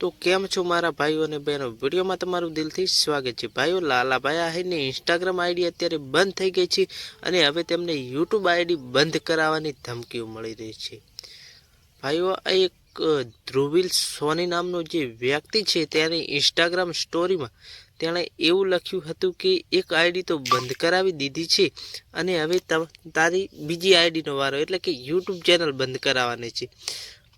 તો કેમ છો મારા ભાઈઓ અને બહેનો? વિડીયોમાં તમારું દિલથી સ્વાગત છે. ભાઈઓ, લાલાભાઈ આહિરની ઇન્સ્ટાગ્રામ આઈડી અત્યારે બંધ થઈ ગઈ છે અને હવે તેમને યુટ્યુબ આઈડી બંધ કરાવવાની ધમકીઓ મળી રહી છે. ભાઈઓ, આ એક ધ્રુવિલ સોની નામનો જે વ્યક્તિ છે તેની ઇન્સ્ટાગ્રામ સ્ટોરીમાં તેણે એવું લખ્યું હતું કે એક આઈડી તો બંધ કરાવી દીધી છે અને હવે તારી બીજી આઈડીનો વારો એટલે કે યુટ્યુબ ચેનલ બંધ કરાવવાની છે.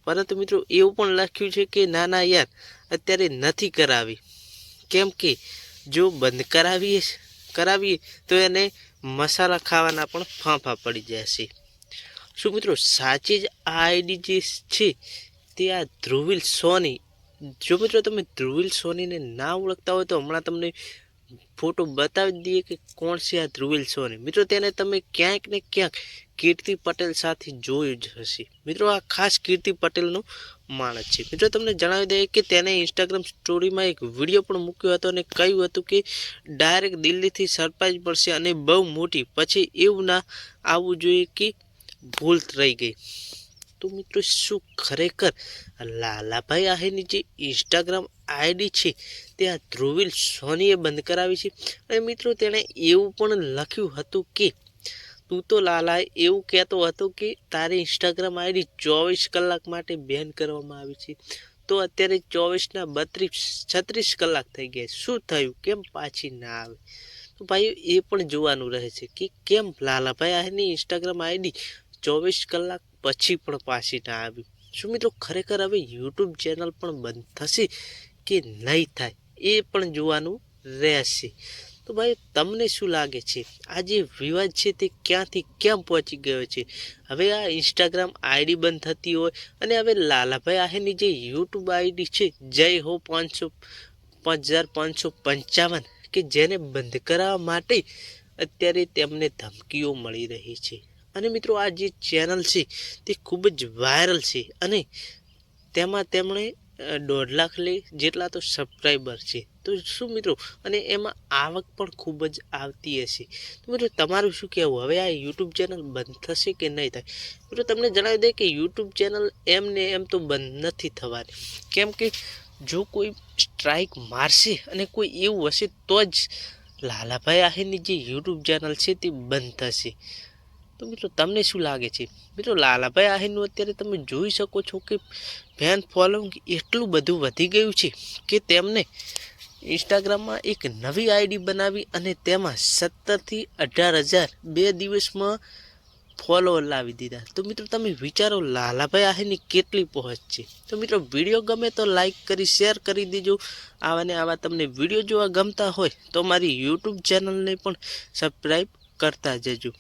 પરંતુ મિત્રો એવું પણ લખ્યું છે કે, ના ના, યાર, અત્યારે નથી કરાવી. કેમ કે જો બંધ કરાવીએ કરાવીએ તો એને મસાલા ખાવાના પણ ફાંફા પડી જશે. શું મિત્રો, સાચી જ આ આઈડી જે છે, તે આ ધ્રુવિલ સોની. જો મિત્રો તમે ધ્રુવિલ સોનીને ના ઓળખતા હોય તો હમણાં તમને ફોટો બતાવી દઈએ કે કોણ છે આ ધ્રુવિલ સોની. મિત્રો, તેને તમે ક્યાંક ને ક્યાંક કીર્તિ પટેલ સાથે જોયું જ હશે. મિત્રો, આ ખાસ કીર્તિ પટેલનો માણસ છે. મિત્રો, તમને જણાવી દઈએ કે તેને ઇન્સ્ટાગ્રામ સ્ટોરીમાં એક વીડિયો પણ મૂક્યો હતો અને કહ્યું હતું કે ડાયરેક્ટ દિલ્હીથી સરપ્રાઈઝ મળશે અને બહુ મોટી. પછી એવું ના આવવું જોઈએ કે ભૂલ રહી ગઈ. તો મિત્રો, શું ખરેખર લાલાભાઈ આહિરની જે ઇન્સ્ટાગ્રામ આઈડી છે તે આ ધ્રુવિલ સોનીએ બંધ કરાવી છે. અને મિત્રો, તેણે એવું પણ લખ્યું હતું કે, તું તો લાલાએ એવું કહેતો હતો કે, તારી ઇન્સ્ટાગ્રામ આઈડી ચોવીસ કલાક માટે બેન કરવામાં આવી છે. તો અત્યારે ચોવીસના બત્રીસ, છત્રીસ કલાક થઈ ગયા શું થયું? કેમ પાછી ના આવે? તો ભાઈ એ પણ જોવાનું રહે છે કે, કેમ લાલાભાઈ આની ઇન્સ્ટાગ્રામ આઈડી ચોવીસ કલાક પછી પણ પાછી ના આવી? શું મિત્રો, ખરેખર હવે યુટ્યુબ ચેનલ પણ બંધ થશે? કે નહીં થાય, એ પણ જોવાનું રહેશે. તો ભાઈ, તમને શું લાગે છે? આ જે વિવાદ છે તે ક્યાંથી ક્યાં પહોંચી ગયો છે? હવે આ ઇન્સ્ટાગ્રામ આઈડી બંધ થતી હોય અને હવે લાલાભાઈ આહેની જે યુટ્યુબ આઈડી છે, જય હો પાંચસો પાંચ હજાર પાંચસો પંચાવન, કે જેને બંધ કરાવવા માટે અત્યારે તેમને ધમકીઓ મળી રહી છે. અને મિત્રો, આ જે ચેનલ છે તે ખૂબ જ વાયરલ છે અને તેમાં તેમણે દોઢ લાખ લે જેટલા તો સબસ્ક્રાઈબર છે. તો શું મિત્રો? અને એમાં આવક પણ ખૂબ જ આવતી હશે. તો મિત્રો, તમારું શું કહેવું? હવે આ યુટ્યુબ ચેનલ બંધ થશે કે નહીં થાય? મિત્રો, તમને જણાવી દે કે યુટ્યુબ ચેનલ એમને એમ તો બંધ નથી થવાની. કેમ કે જો કોઈ સ્ટ્રાઇક મારશે અને કોઈ એવું હશે, તો જ લાલાભાઈ આહિરની જે યુટ્યુબ ચેનલ છે તે બંધ થશે. તો મિત્રો, તમને શું લાગે છે? મિત્રો, લાલાભાઈ આહિરનું અત્યારે તમે જોઈ શકો છો કે ફેન ફોલોઈંગ એટલું બધું વધી ગયું છે કે તેમને ઇન્સ્ટાગ્રામમાં એક નવી આઈડી બનાવી અને તેમાં સત્તરથી અઢાર હજાર બે દિવસમાં ફોલોઅર લાવી દીધા. તો મિત્રો, તમે વિચારો લાલાભાઈ આહિરની કેટલી પહોંચ છે? તો મિત્રો વીડિયો ગમે તો લાઈક કરી શેર કરી દેજો. આવા ને આવા તમને વીડિયો જોવા ગમતા હોય તો મારી યુટ્યુબ ચેનલને પણ સબસ્ક્રાઈબ કરતા જજો.